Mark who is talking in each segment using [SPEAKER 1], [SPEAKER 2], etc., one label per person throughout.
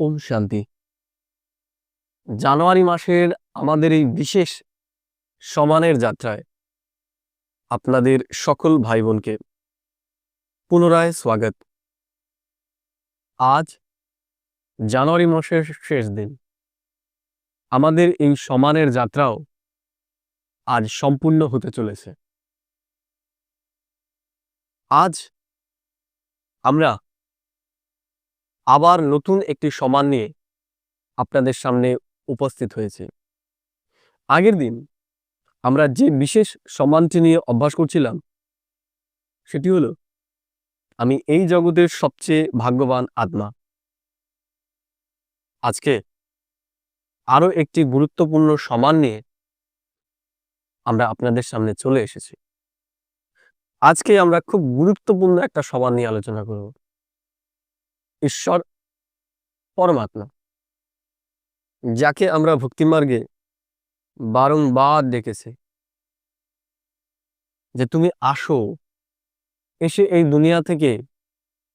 [SPEAKER 1] ওম শান্তি। জানুয়ারি মাসের আমাদের এই বিশেষ সমানের যাত্রায় আপনাদের সকল ভাই বোনকে পুনরায় স্বাগত। আজ জানুয়ারি মাসের শেষ দিন। আমাদের এই সমানের যাত্রাও আজ সম্পূর্ণ হতে চলেছে। আজ আমরা আবার নতুন একটি সমান নিয়ে আপনাদের সামনে উপস্থিত হয়েছে। আগের দিন আমরা যে বিশেষ সমানটি নিয়ে অভ্যাস করছিলাম, সেটি হলো, আমি এই জগতের সবচেয়ে ভাগ্যবান আত্মা। আজকে আরও একটি গুরুত্বপূর্ণ সমান নিয়ে আমরা আপনাদের সামনে চলে এসেছি। আজকে আমরা খুব গুরুত্বপূর্ণ একটা সমান নিয়ে আলোচনা করব। ঈশ্বর পরমাত্মা, যাকে আমরা ভক্তিমার্গে বারংবার ডেকেছি যে তুমি আসো, এসে এই দুনিয়া থেকে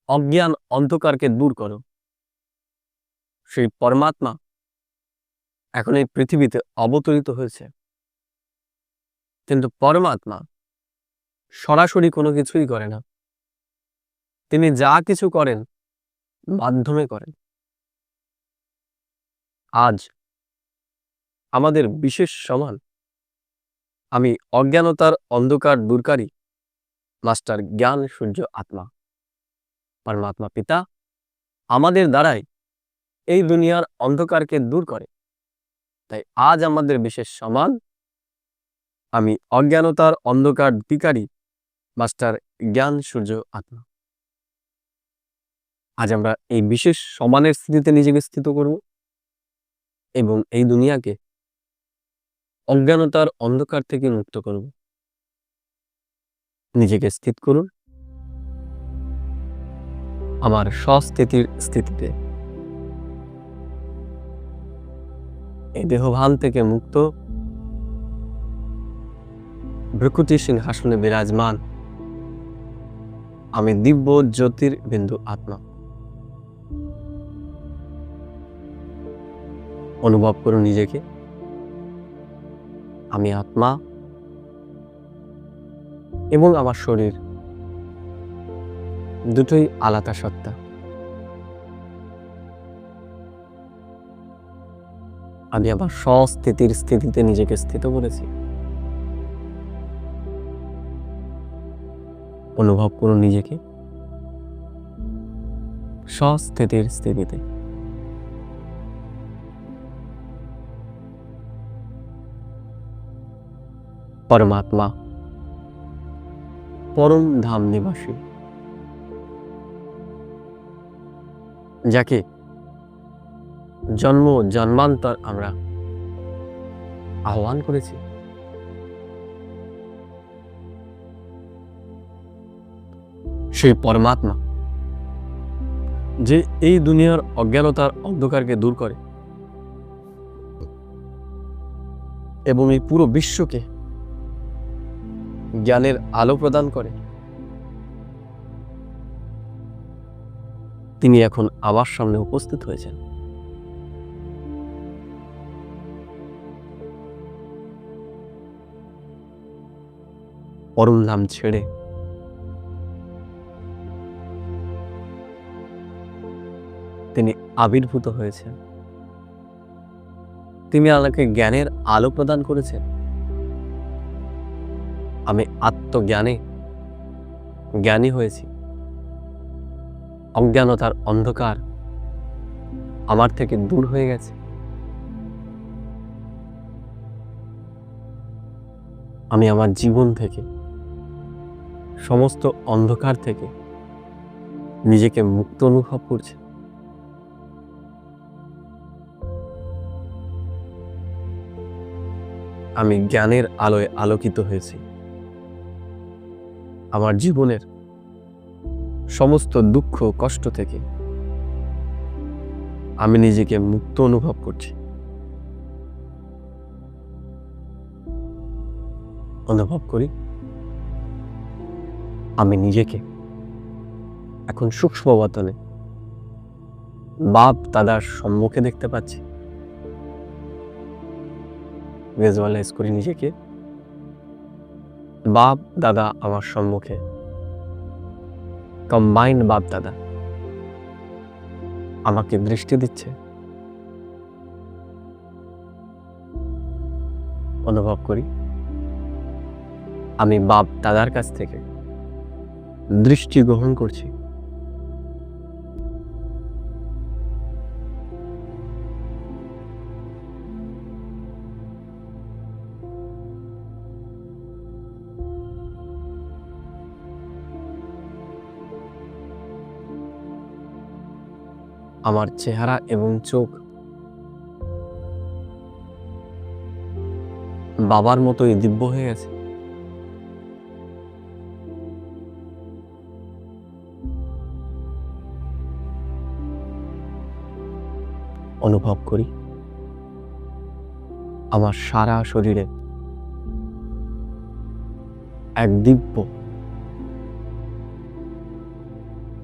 [SPEAKER 1] অজ্ঞান অন্ধকারকে দূর করো। সেই পরমাত্মা এখন এই পৃথিবীতে অবতরিত হয়েছে। কিন্তু পরমাত্মা সরাসরি কোনো কিছুই করে না। তিনি যা কিছু করেন মাধ্যমে করেন আজ আমাদের বিশেষ সমান, আমি অজ্ঞানতার অন্ধকার দূরকারী, মাস্টার জ্ঞান সূর্য আত্মা। পরমাত্মা পিতা আমাদের দ্বারাই এই দুনিয়ার অন্ধকারকে দূর করে। তাই আজ আমাদের বিশেষ সমান, আমি অজ্ঞানতার অন্ধকার বিকারী মাস্টার জ্ঞান সূর্য আত্মা। আজ আমরা এই বিশেষ সমানের স্থিতিতে নিজেকে স্থিত করব এবং এই দুনিয়াকে অজ্ঞানতার অন্ধকার থেকে মুক্ত করব। নিজেকে স্থিত করুন। আমার স্বস্থিতির স্থিতিতে। এই দেহভান থেকে মুক্ত। ভ্রকুটি সিংহাসনে বিরাজমান। আমি দিব্য জ্যোতির বিন্দু আত্মা। অনুভব করুন নিজেকে। আমি আত্মা এবং আমার শরীর। দুটোই আলাদা সত্তা। আমি আমার স্বস্থিতির স্থিতিতে নিজেকে স্থিত করেছি। অনুভব করুন নিজেকে। স্বস্থিতির স্থিতিতে। পরমাত্মা। পরম ধাম নিবাসী। যাকে জন্ম জন্মান্তর আমরা আহ্বান করেছি। সেই পরমাত্মা যে এই দুনিয়ার অজ্ঞানতার অন্ধকারকে দূর করে এবং এই পুরো বিশ্বকে জ্ঞানের আলো প্রদান করে। তিনি এখন আবার সামনে উপস্থিত হয়েছেন। পরম নাম ছেড়ে তিনি আবির্ভূত হয়েছেন। তিনি আমাকে জ্ঞানের আলো প্রদান করেছেন। আমি আত্মজ্ঞানে, জ্ঞানী হয়েছি। অজ্ঞানতার অন্ধকার আমার থেকে দূর হয়ে গেছে। আমি আমার জীবন থেকে, সমস্ত অন্ধকার থেকে নিজেকে মুক্ত অনুভব করছি। আমি জ্ঞানের আলোয় আলোকিত হয়েছি। আমার জীবনের সমস্ত দুঃখ, কষ্ট থেকে আমি নিজেকে মুক্ত অনুভব করছি। অনুভব করি, আমি নিজেকে এখন সূক্ষ্ম বতনে বাপ দাদার সম্মুখে দেখতে পাচ্ছি। ভিজুয়ালাইজ করি নিজেকে। বাপ দাদা আমার সম্মুখে। কম্বাইন্ড বাপ দাদা। আমাকে দৃষ্টি দিচ্ছে। অনুভব করি। আমি বাপ দাদার কাছ থেকে দৃষ্টি গ্রহণ করছি। আমার চেহারা এবং চোখ। বাবার মতোই দিব্য হয়ে গেছে। অনুভব করি। আমার সারা শরীরে এক দিব্য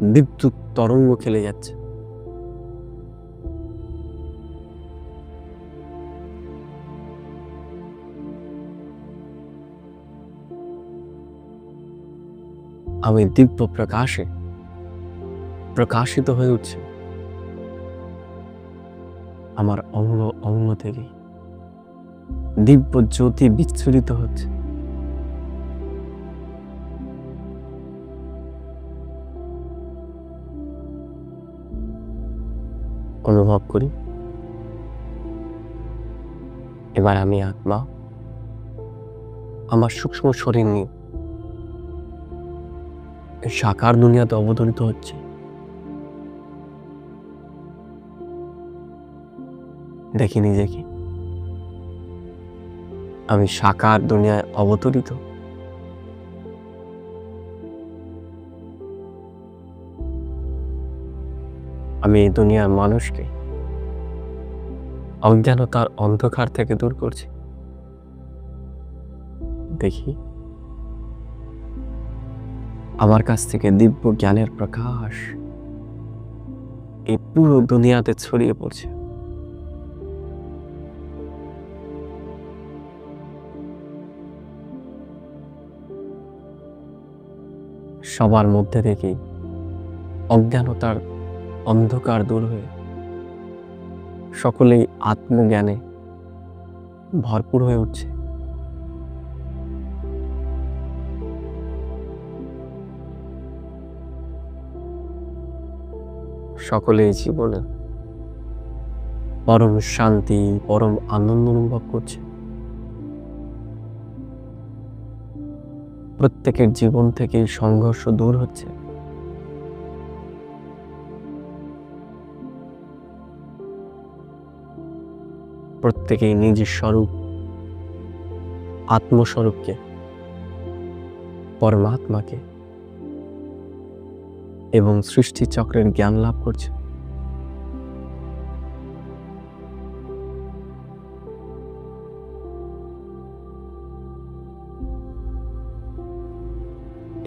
[SPEAKER 1] বিদ্যুৎ তরঙ্গ খেলে যাচ্ছে। আমি দিব্য প্রকাশে, প্রকাশিত হয়ে উঠছে। আমার অঙ্গ অঙ্গ থেকে দিব্য জ্যোতি বিচ্ছুরিত হচ্ছে। অনুভব করি। এবার আমি আত্মা, আমার সূক্ষ্ম শরীর নিয়ে সাকার দুনিয়াতে অবতরিত হচ্ছে। দেখি নিজেকে। আমি সাকার দুনিয়ায় অবতরিত। আমি এই দুনিয়ার মানুষকে অজ্ঞানতার অন্ধকার থেকে দূর করছি। দেখি আমার কাছ থেকে দিব্য জ্ঞানের প্রকাশ এই পুরো দুনিয়াতে ছড়িয়ে পড়ছে। সবার মধ্যে থেকেই অজ্ঞানতার অন্ধকার দূর হয়ে সকলেই আত্মজ্ঞানে ভরপুর হয়ে উঠছে। সকলেই জীবনে পরম শান্তি, পরম আনন্দ অনুভব করছে। প্রত্যেকের জীবন থেকে সংঘর্ষ দূর হচ্ছে। প্রত্যেকেই নিজের স্বরূপ, আত্মস্বরূপকে, পরমাত্মাকে এবং সৃষ্টি চক্রের জ্ঞান লাভ করছে।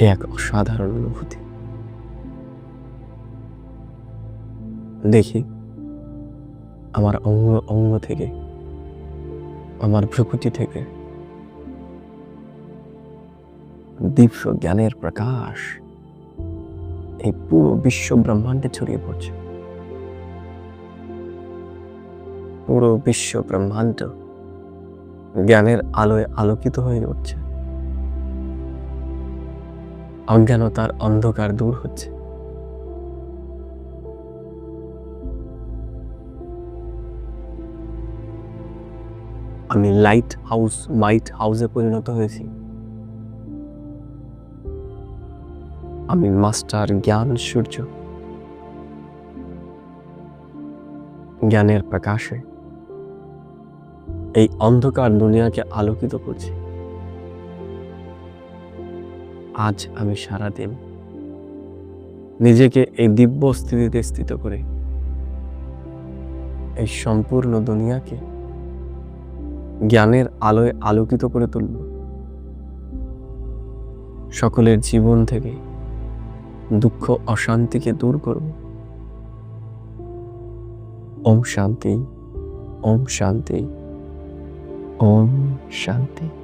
[SPEAKER 1] এক অসাধারণ অনুভূতি। দেখি, আমার অঙ্গ অঙ্গ থেকে, আমার প্রকৃতি থেকে দীপ্য জ্ঞানের প্রকাশ এই পুরো বিশ্ব ব্রহ্মাণ্ডে ছড়িয়ে পড়ছে। পুরো বিশ্ব ব্রহ্মাণ্ড জ্ঞানের আলোয় আলোকিত হয়ে উঠছে। অজ্ঞানতার অন্ধকার দূর হচ্ছে। আমি লাইট হাউস মাইট হাউসে পরিণত হয়েছি। আমি মাস্টার জ্ঞান সূর্য। জ্ঞানের প্রকাশে। এই অন্ধকার দুনিয়াকে আলোকিত করছি। আজ আমি সারাদিন নিজেকে এই দিব্য স্থিতিতে স্থিত করে এই সম্পূর্ণ দুনিয়াকে জ্ঞানের আলোয় আলোকিত করে তুলব। সকলের জীবন থেকে দুঃখ অশান্তিকে দূর করব ওম শান্তি ওম শান্তি ওম শান্তি।